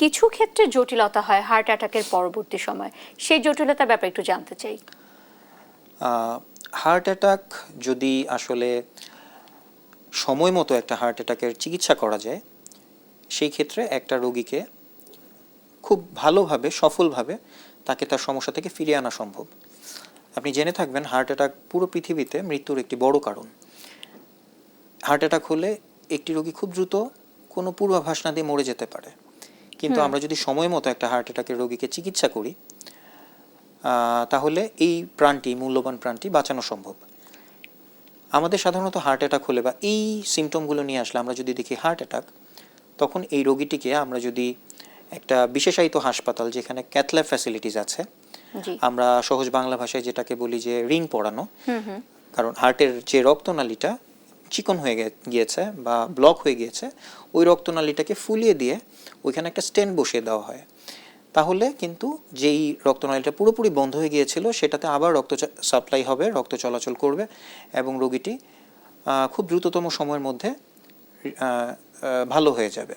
কিছু ক্ষেত্রে জটিলতা হয় হার্ট অ্যাটাকের পরবর্তী সময়। সেই জটিলতার ব্যাপারে একটু জানতে চাই। হার্ট অ্যাটাক যদি আসলে সময় মতো একটা হার্ট অ্যাটাকের চিকিৎসা করা যায়, সেই ক্ষেত্রে একটা রোগীকে খুব ভালোভাবে, সফলভাবে তাকে তার সমস্যা থেকে ফিরিয়ে আনা সম্ভব। আপনি জেনে থাকবেন হার্ট অ্যাটাক পুরো পৃথিবীতে মৃত্যুর একটি বড় কারণ। হার্ট অ্যাটাক হলে একটি রোগী খুব দ্রুত কোনো পূর্বাভাস না দিয়ে মরে যেতে পারে। কিন্তু আমরা যদি সময় মতো একটা হার্ট অ্যাটাকের রোগীকে চিকিৎসা করি তাহলে এই প্রাণটি মূল্যবান প্রাণটি বাঁচানো সম্ভব। আমাদের সাধারণত হার্ট অ্যাটাক হলে বা এই সিমটমগুলো নিয়ে আসলে আমরা যদি দেখি হার্ট অ্যাটাক তখন এই রোগীটিকে আমরা যদি একটা বিশেষায়িত হাসপাতাল যেখানে ক্যাথল্যাব ফ্যাসিলিটিস আছে আমরা সহজ বাংলা ভাষায় যেটাকে বলি যে রিং পড়ানো কারণ হার্টের যে রক্তনালীটা চিকন হয়ে গিয়েছে বা ব্লক হয়ে গিয়েছে, ওই রক্তনালীটাকে ফুলিয়ে দিয়ে ওইখানে একটা স্টেন বসিয়ে দেওয়া হয়। তাহলে কিন্তু যেই রক্তনালীটা পুরোপুরি বন্ধ হয়ে গিয়েছিল, সেটাতে আবার রক্ত সাপ্লাই হবে, রক্ত চলাচল করবে এবং রোগীটি খুব দ্রুততম সময়ের মধ্যে ভালো হয়ে যাবে।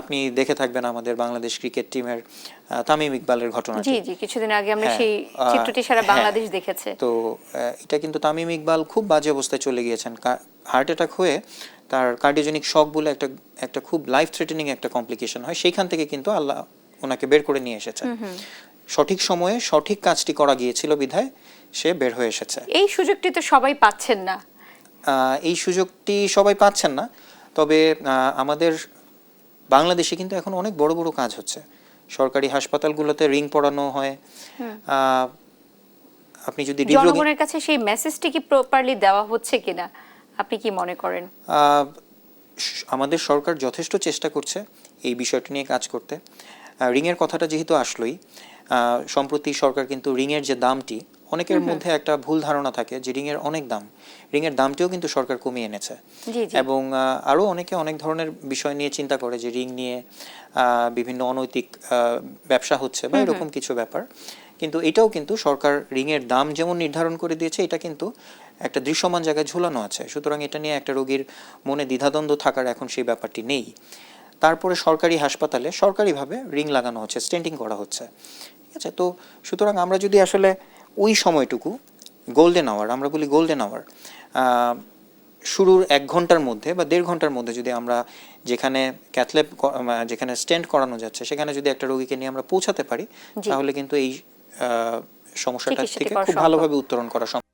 আপনি দেখে থাকবেন আমাদের বাংলাদেশ ক্রিকেট টিমের তামিম ইকবালের ঘটনা জি জি কিছুদিন আগে আমরা হ্যাঁ, সেই চিত্রটি সারা হ্যাঁ। বাংলাদেশ দেখেছে। তো এটা কিন্তু তামিম ইকবাল খুব বাজে অবস্থায় চলে গিয়েছেন। হার্ট অ্যাটাক হয়ে তার কার্ডিওজেনিক শক বলে একটা একটা খুব লাইফ থ্রেটেনিং একটা কমপ্লিকেশন হয়। সেইখান থেকে কিন্তু আল্লাহ ওনাকে বের করে নিয়ে এসেছেন। সঠিক সময়ে সঠিক কাজটি করা গিয়েছিল বিধায় সে বের হয়ে এসেছে। এই সুযোগটি তো সবাই পাচ্ছেন না। আহ, এই সুযোগটি সবাই পাচ্ছেন না। তবে আমাদের বাংলাদেশে কিন্তু এখন অনেক বড় বড় কাজ হচ্ছে। সরকারি হাসপাতালগুলোতে রিং পড়ানো হয়। আপনি যদি জনগণের কাছে সেই মেসেজটি কি প্রপারলি দেওয়া হচ্ছে কিনা? আপনি কি মনে করেন? আমাদের সরকার যথেষ্ট চেষ্টা করছে এই বিষয়টি নিয়ে কাজ করতে। রিংয়ের কথাটা যেহেতু আসলোই সম্প্রতি সরকার কিন্তু রিংয়ের যে দামটি অনেকের মধ্যে একটা ভুল ধারণা থাকে যে রিংয়ের অনেক দাম। রিংয়ের দামটিও কিন্তু সরকার কমিয়ে এনেছে। এবং আহ, আরও অনেকে অনেক ধরনের বিষয় নিয়ে চিন্তা করে যে রিং নিয়ে বিভিন্ন অনৈতিক ব্যবসা হচ্ছে বা এরকম কিছু ব্যাপার। কিন্তু এটাও কিন্তু সরকার রিংয়ের দাম যেমন নির্ধারণ করে দিয়েছে এটা কিন্তু একটা দৃশ্যমান জায়গায় ঝুলানো আছে। সুতরাং এটা নিয়ে একটা রোগীর মনে দ্বিধাদ্বন্দ্ব থাকার এখন সেই ব্যাপারটি নেই। তারপরে সরকারি হাসপাতালে সরকারিভাবে রিং লাগানো হচ্ছে স্টেন্টিং করা হচ্ছে। ঠিক আছে? তো সুতরাং আমরা যদি আসলে ওই সময়টুকু গোল্ডেন আওয়ার আমরা বলি গোল্ডেন আওয়ার শুরুর এক ঘণ্টার মধ্যে বা দেড় ঘণ্টার মধ্যে যদি আমরা যেখানে ক্যাথলেপ যেখানে স্টেন্ট করানো যাচ্ছে সেখানে যদি একটা রোগীকে নিয়ে আমরা পৌঁছাতে পারি তাহলে কিন্তু এই সমস্যাটা থেকে খুব ভালোভাবে উত্তরণ করা সম্ভব।